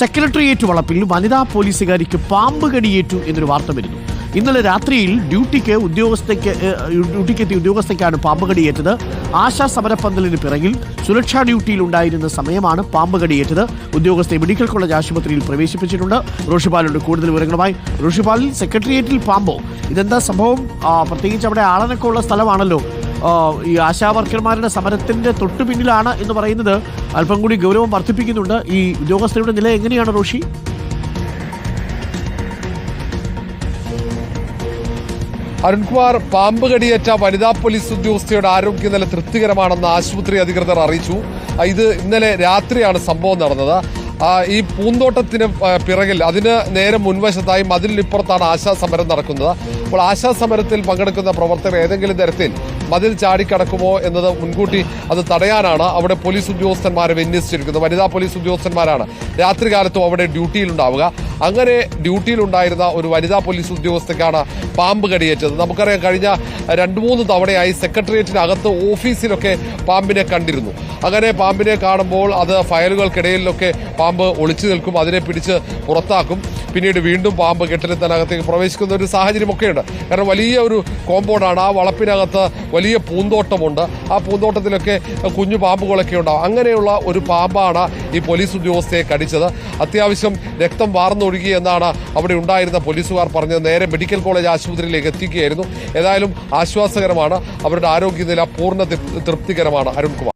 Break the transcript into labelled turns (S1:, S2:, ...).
S1: Secretariat വളപ്പിൽ വനിതാ പോലീസുകാരിക്ക് പാമ്പ് കടിയേറ്റു എന്നൊരു വാർത്ത വരുന്നു. ഇന്നലെ രാത്രിയിൽ ഡ്യൂട്ടിക്ക് ഉദ്യോഗസ്ഥയ്ക്ക് ഡ്യൂട്ടിക്കെത്തിയ ഉദ്യോഗസ്ഥയ്ക്കാണ് പാമ്പ് കടിയേറ്റത്. ആശാ സമരപ്പന്തലിന് പിറകിൽ സുരക്ഷാ ഡ്യൂട്ടിയിൽ ഉണ്ടായിരുന്ന സമയമാണ് പാമ്പ് കടിയേറ്റത്. ഉദ്യോഗസ്ഥയെ മെഡിക്കൽ കോളേജ് ആശുപത്രിയിൽ പ്രവേശിപ്പിച്ചിട്ടുണ്ട്. റോഷിപാലുണ്ട് കൂടുതൽ വിവരങ്ങളുമായി റോഷിപാലിൽ സെക്രട്ടേറിയറ്റിൽ പാമ്പോ? ഇതെന്താ സംഭവം? പ്രത്യേകിച്ച് അവിടെ ആളനൊക്കെ ഉള്ള സ്ഥലമാണല്ലോ. ഈ ആശാവർക്കർമാരുടെ സമരത്തിന്റെ തൊട്ടു പിന്നിലാണ് എന്ന് പറയുന്നത്. അല്പം കൂടി ഗൗരവം വർദ്ധിപ്പിക്കുന്നുണ്ട്. ഈ ഉദ്യോഗസ്ഥരുടെ നില എങ്ങനെയാണ് റോഷി?
S2: അരുൺകുമാർ പാമ്പ് കടിയേറ്റ വനിതാ പോലീസ് ഉദ്യോഗസ്ഥയുടെ ആരോഗ്യനില തൃപ്തികരമാണെന്ന് ആശുപത്രി അധികൃതർ അറിയിച്ചു. ഇത് ഇന്നലെ രാത്രിയാണ് സംഭവം നടന്നത്. ഈ പൂന്തോട്ടത്തിന് പിറകിൽ അതിന് നേരെ മുൻവശത്തായി മതിലിനിപ്പുറത്താണ് ആശാ സമരം നടക്കുന്നത്. അപ്പോൾ ആശാ സമരത്തിൽ പങ്കെടുക്കുന്ന പ്രവർത്തകർ ഏതെങ്കിലും തരത്തിൽ മതിൽ ചാടിക്കടക്കുമോ എന്നത് മുൻകൂട്ടി അത് തടയാനാണ് അവിടെ പോലീസ് ഉദ്യോഗസ്ഥന്മാരെ വിന്യസിച്ചിരിക്കുന്നത്. വനിതാ പോലീസ് ഉദ്യോഗസ്ഥന്മാരാണ് രാത്രികാലത്തും അവിടെ ഡ്യൂട്ടിയിലുണ്ടാവുക. അങ്ങനെ ഡ്യൂട്ടിയിലുണ്ടായിരുന്ന ഒരു വനിതാ പോലീസ് ഉദ്യോഗസ്ഥയ്ക്കാണ് പാമ്പ് കടിയേറ്റത്. നമുക്കറിയാം കഴിഞ്ഞ രണ്ട് മൂന്ന് തവണയായി സെക്രട്ടേറിയറ്റിനകത്ത് ഓഫീസിലൊക്കെ പാമ്പിനെ കണ്ടിരുന്നു. അങ്ങനെ പാമ്പിനെ കാണുമ്പോൾ അത് ഫയലുകൾക്കിടയിലൊക്കെ പാമ്പ് ഒളിച്ചു നിൽക്കും അതിനെ പിടിച്ച് പുറത്താക്കും. പിന്നീട് വീണ്ടും പാമ്പ് കെട്ടിടത്തിനകത്തേക്ക് പ്രവേശിക്കുന്ന ഒരു സാഹചര്യമൊക്കെയുണ്ട്. കാരണം വലിയ ഒരു കോമ്പൗണ്ടാണ്. ആ വളപ്പിനകത്ത് വലിയ പൂന്തോട്ടമുണ്ട്. ആ പൂന്തോട്ടത്തിലൊക്കെ കുഞ്ഞു പാമ്പുകളൊക്കെ ഉണ്ടാവും. അങ്ങനെയുള്ള ഒരു പാമ്പാണ് ഈ പോലീസ് ഉദ്യോഗസ്ഥയെ കടിച്ചത്. അത്യാവശ്യം രക്തം വാർന്നൊഴുകി എന്നാണ് അവിടെ ഉണ്ടായിരുന്ന പോലീസുകാർ പറഞ്ഞത്. നേരെ മെഡിക്കൽ കോളേജ് ആശുപത്രിയിലേക്ക് എത്തിക്കുകയായിരുന്നു. ഏതായാലും ആശ്വാസകരമാണ്. അവരുടെ ആരോഗ്യനില പൂർണ തൃപ്തികരമാണ്. അരുൺകുമാർ.